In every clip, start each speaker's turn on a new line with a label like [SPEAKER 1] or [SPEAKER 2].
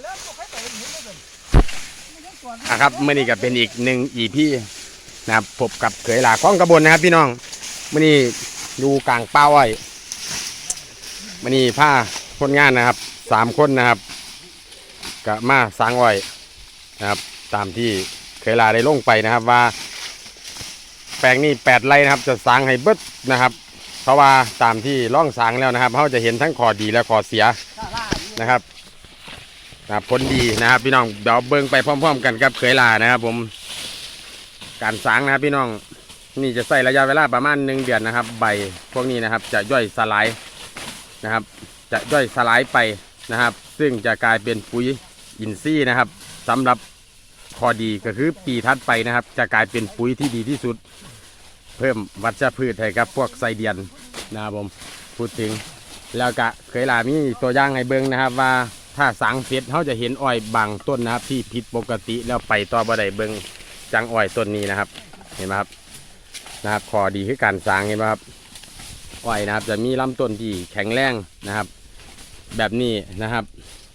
[SPEAKER 1] นได้เลยไม่ยังก่อน
[SPEAKER 2] อะครับเมื่อนี้ก็เป็นอีกหนึ่งอีพี่นะครับพบกับเขยหลาข้องกระบนนะครับ พี่น้องเมื่อนี้ดูกลางเป้าไว้มื่อนี้ผ้าคนงานนะครับสามคนนะครับก็มาสางไว้นะครับ ตามที่เขยหลาได้ลงไปนะครับว่า แปลงนี้แปดไร่นะครับ จะสางให้เบิดนะครับ เพราะว่าตามที่ล่องสางแล้วนะครับเขาจะเห็นทั้งขอดีและข้อเสียนะครับ ครับผลดีนะครับพี่น้องเดี๋ยวเบิ่งไปพร้อม ๆ กันครับเคยลานะครับ ผมการสางนะครับพี่น้องนี่จะใส่ระยะเวลาประมาณหนึ่งเดือนนะครับ ใบพวกนี้นะครับ จะย่อยสลายนะครับ จะย่อยสลายไปนะครับ ซึ่งจะกลายเป็นปุ๋ยอินทรีย์นะครับสำหรับข้อดีก็คือปีถัดไปนะครับ จะกลายเป็นปุ๋ยที่ดีที่สุด เพิ่มวัชพืชให้กับพวกไส้เดียนนะครับผมพูดถึงแล้วก็เคยลามีตัวย่างให้เบิ่งนะครับว่า ถ้าสังเสร็จเขาจะเห็นอ้อยบางต้นนะครับ ที่ผิดปกติแล้วไปต่อบ่ได้เบิงจังอ้อยต้นนี้นะครับ เห็นไหมครับนะครับขอดีคือการสางเห็นไหมครับอ้อยนะครับ จะมีลำต้นที่แข็งแรงนะครับ แบบนี้นะครับ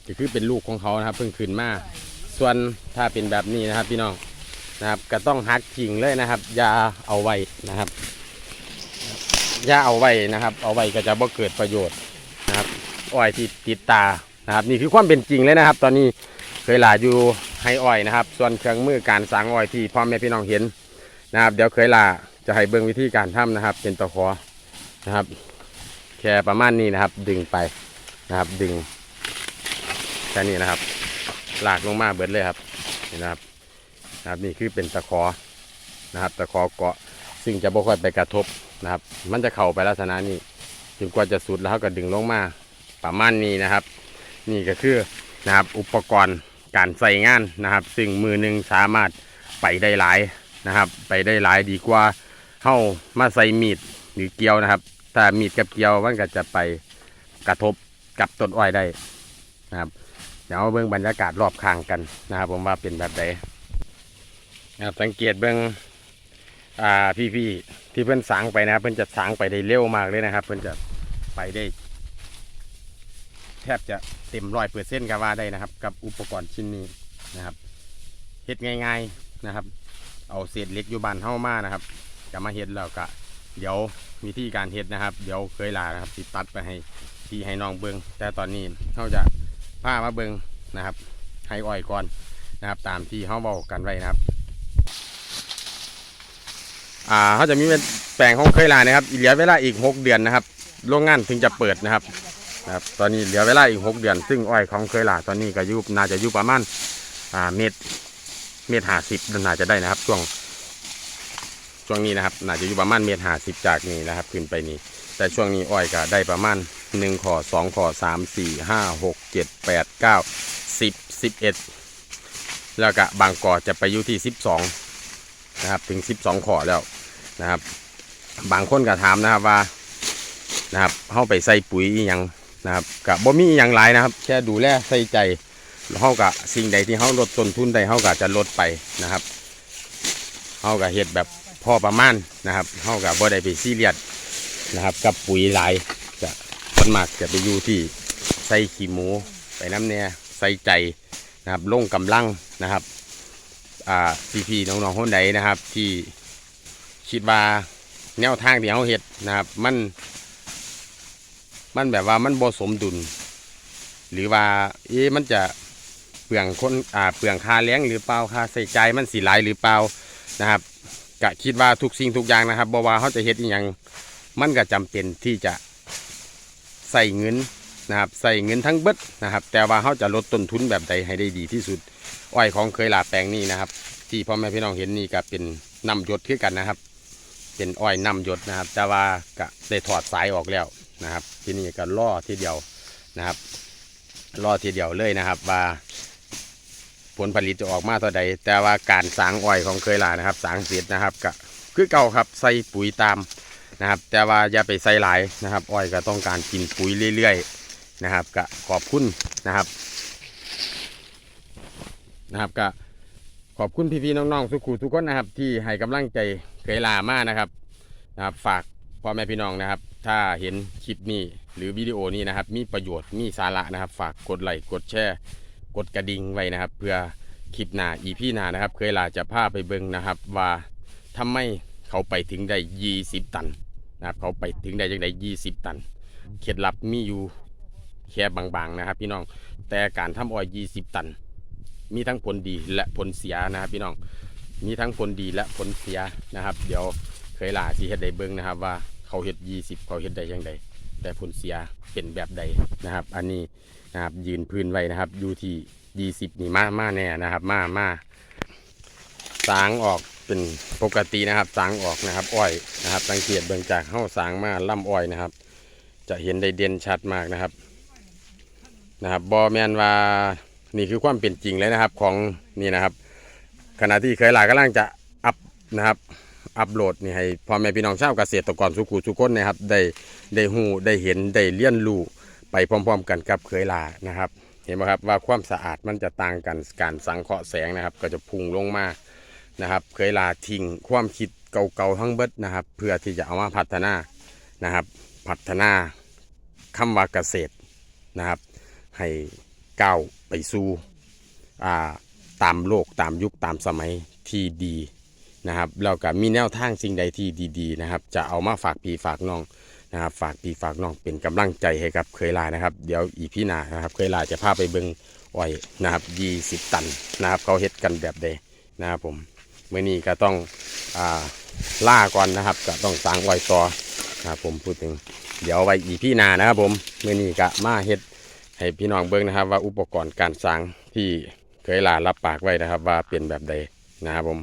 [SPEAKER 2] ก็คือเป็นลูกของเขานะครับเพิ่งขึ้นมาส่วนถ้าเป็นแบบนี้นะครับพี่น้องนะครับ ก็ต้องหักทิ้งเลยนะครับอย่าเอาไว้นะครับอย่าเอาไว้นะครับ เอาไว้ก็จะบ่เกิดประโยชน์นะครับอ้อยที่ติดตา นะครับนี่คือความเป็นจริงเลยนะครับ ตอนนี้เคยหลาอยู่ให้อ้อยนะครับ ส่วนเครื่องมือการสางอ้อยที่พ่อแม่พี่น้องเห็นนะครับ เดี๋ยวเคยลาจะให้เบิ่งวิธีการทำนะครับ เป็นตะขอนะครับแค่ประมาณนี้นะครับ ดึงไปนะครับ ดึงแค่นี้นะครับลากลงมาเบิดเลยครับนี่นะครับนะครับนี่คือเป็นตะขอนะครับ ตะขอเกาะซึ่งจะบ่ค่อยไปกระทบนะครับ มันจะเข้าไปลักษณะนี้จนกว่าจะสุดแล้วก็ดึงลงมาประมาณนี้นะครับ นี่ก็คือนะครับอุปกรณ์การใส่งานนะครับ ซึ่งมือหนึ่งสามารถไปได้หลายนะครับ ไปได้หลายดีกว่าเข้ามาใส่มีดหรือเกลียวนะครับ ถ้ามีดกับเกลียวมันก็จะไปกระทบกับต้นอ้อยได้นะครับเดี๋ยวมาเบิ่งบรรยากาศรอบข้างกันนะครับ ผมว่าเป็นแบบใดนะครับสังเกตเบิ่งอ่าพี่ๆที่เพื่อนสางไปนะครับเพื่อนจะสางไปได้เร็วมากเลยนะครับ เพื่อนจะไปได้ แทบจะเต็มร้อยเปอร์เซ็นต์ก็ว่าได้นะครับ กับอุปกรณ์ชิ้นนี้นะครับเฮ็ดง่ายๆนะครับ เอาเศษเล็กอยู่บานเฮ้ามานะครับจะมาเฮ็ดแล้วก็เดี๋ยววิธีการเฮ็ดนะครับ เดี๋ยวเคยลานะครับติดตัดไปให้พี่ให้น้องเบิงแต่ตอนนี้เขาจะพามาเบิงนะครับให้อ้อยก่อนนะครับ ตามที่เขาบอกกันไว้นะครับอ่าเขาจะมีเป็นแปลงของเคยลานะครับเหลือเวลาอีก 6 เดือนนะครับโรงงานถึงจะเปิดนะครับ นะครับตอนนี้เหลือเวลาอีก6เดือน ซึ่งอ้อยของเคยหลาตอนนี้ก็ยุบน่าจะยุบประมาณอ่าเมตรเมตรห้าสิบน่าจะได้นะครับ ช่วงช่วงนี้นะครับน่าจะอยู่ประมาณเมตรห้าสิบจากนี้นะครับขึ้นไปนี่แต่ช่วงนี้อ้อยก็ได้ประมาณหนึ่งขอสองขอสามสี่ห้าหกเจ็ดแปดเก้าสิบสิบเอ็ดแล้วก็บางกอจะไปอยู่ที่สิบสองนะครับถึงสิบสองขอแล้วนะครับ บางคนก็ถามนะครับว่านะครับเข้าไปใส่ปุ๋ยยัง นะครับกับบ่มีอหยังหลายนะครับ แค่ดูแลใส่ใจเข้ากับสิ่งใดที่เขาลดต้นทุนได้เขาก็จะลดไปนะครับเขาก็เฮ็ดแบบพอประมาณนะครับเขาก็บ่ได้ไปซีเรียสนะครับ กับปุ๋ยหลายจะส่วนมากจะไปอยู่ที่ใส่ขี้หมูไปน้ำเนี่ยใส่ใจนะครับลงกำลังนะครับอ่าพี่ๆน้องๆคนใดนะครับ ที่คิดว่าแนวทางที่เขาเห็ดนะครับ มัน มันแบบว่ามันบ่สมดุล หรือว่าเอ๊มันจะเปลืองคนอ่าเปลืองค่าเลี้ยงหรือเปล่าค่าใส่ใจมันสีหลายหรือเปล่านะครับกะคิดว่าทุกสิ่งทุกอย่างนะครับบ่ว่าเขาจะเฮ็ดอหยังมันก็จำเป็นที่จะใส่เงินนะครับใส่เงินทั้งเบิดนะครับ แต่ว่าเขาจะลดต้นทุนแบบใดให้ได้ดีที่สุด อ้อยของเคยลาแปลงนี้นะครับ ที่พ่อแม่พี่น้องเห็นนี่ก็เป็นน้ำหยดคือกันนะครับ เป็นอ้อยน้ำหยดนะครับ แต่ว่าก็ได้ถอดสายออกแล้ว นะครับ ที่นี่ก็ล่อทีเดียวนะครับล่อทีเดียวเลยนะครับ ว่า ผลผลิตจะออกมาเท่าใดแต่ว่าการสางอ้อยของเคยลานะครับสางเสร็จนะครับก็คือเก่าครับใส่ปุ๋ยตามนะครับ แต่ว่าอย่าไปใส่หลายนะครับ อ้อยก็ต้องการกินปุ๋ยเรื่อยๆนะครับก็ขอบคุณนะครับนะครับก็ขอบคุณพี่ๆน้องๆทุกคู่ทุกคนนะครับ ที่ให้กำลังใจเคยลามานะครับนะครับ ฝากพ่อแม่พี่น้องนะครับ ถ้าเห็นคลิปนี้หรือวิดีโอนี้นะครับมีประโยชน์มีสาระนะครับ ฝากกดไลค์กดแชร์กดกระดิ่งไว้นะครับ เพื่อคลิปหน้าอีพี่หน้านะครับ เคยลาจะพาไปเบิ่งนะครับ ว่าทำไมเขาไปถึงได้ 20 ตันนะครับเขาไปถึงได้จังได20 ตัน เคล็ดลับมีอยู่แค่บางๆนะครับ พี่น้องแต่การทำอ้อย 20 ตัน มีทั้งผลดีและผลเสียนะครับ พี่น้องมีทั้งผลดีและผลเสียนะครับ เดี๋ยวเคยลาสิเฮ็ดได้เบิ่งนะครับว่า เขาเฮ็ด20เขาเฮ็ดได้ยังไงแต่ผลเสียเป็นแบบใดนะครับ อันนี้นะครับยืนพื้นไว้นะครับอยู่ที่20นี่มามาแน่นะครับ มามาสางออกเป็นปกตินะครับสางออกนะครับ อ้อยนะครับ สังเกตเบื้องจากเข้าสางมาล่ำอ้อยนะครับ จะเห็นได้เด่นชัดมากนะครับนะครับบอแมนว่านี่คือความเป็นจริงเลยนะครับของนี่นะครับ ขณะที่เคยหลายกำลังจะอัพนะครับ อัพโหลดนี่ให้พ่อแม่พี่น้องชาวเกษตรกรสุขุสุขคนนะครับได้ได้หูได้เห็นได้เลี้ยนรู้ไปพร้อม ๆ กันกับเคยลานะครับ เห็นไหมครับว่าความสะอาดมันจะต่างกันการสังเคราะห์แสงนะครับ ก็จะพุ่งลงมานะครับ เคยลาทิ้งความคิดเก่าๆทั้งเบิดนะครับ เพื่อที่จะเอามาพัฒนานะครับ พัฒนาคำว่าเกษตรนะครับ ให้ก้าวไปสู่อ่าตามโลกตามยุคตามสมัยที่ดี นะครับแล้วก็มีแนวทางสิ่งใดที่ดีๆนะครับ จะเอามาฝากพี่ฝากน้องนะครับ ฝากพี่ฝากน้องเป็นกำลังใจให้กับเคยลานะครับ เดี๋ยวอีพี่นานะครับ เคยลาจะพาไปเบิงอ้อยนะครับยี่สิบตันนะครับ เขาเฮ็ดกันแบบใดนะครับผมเมื่อนี้ก็ต้องอ่าล่าก่อนนะครับ ก็ต้องสางอ้อยต่อนะครับผมพูดถึงเดี๋ยวไว้อีพี่นานะครับผมเมื่อนี้ก็มาเฮ็ดให้พี่น้องเบิ่งนะครับ ว่าอุปกรณ์การสางที่เคยลารับปากไว้นะครับ ว่าเป็นแบบใดนะครับผม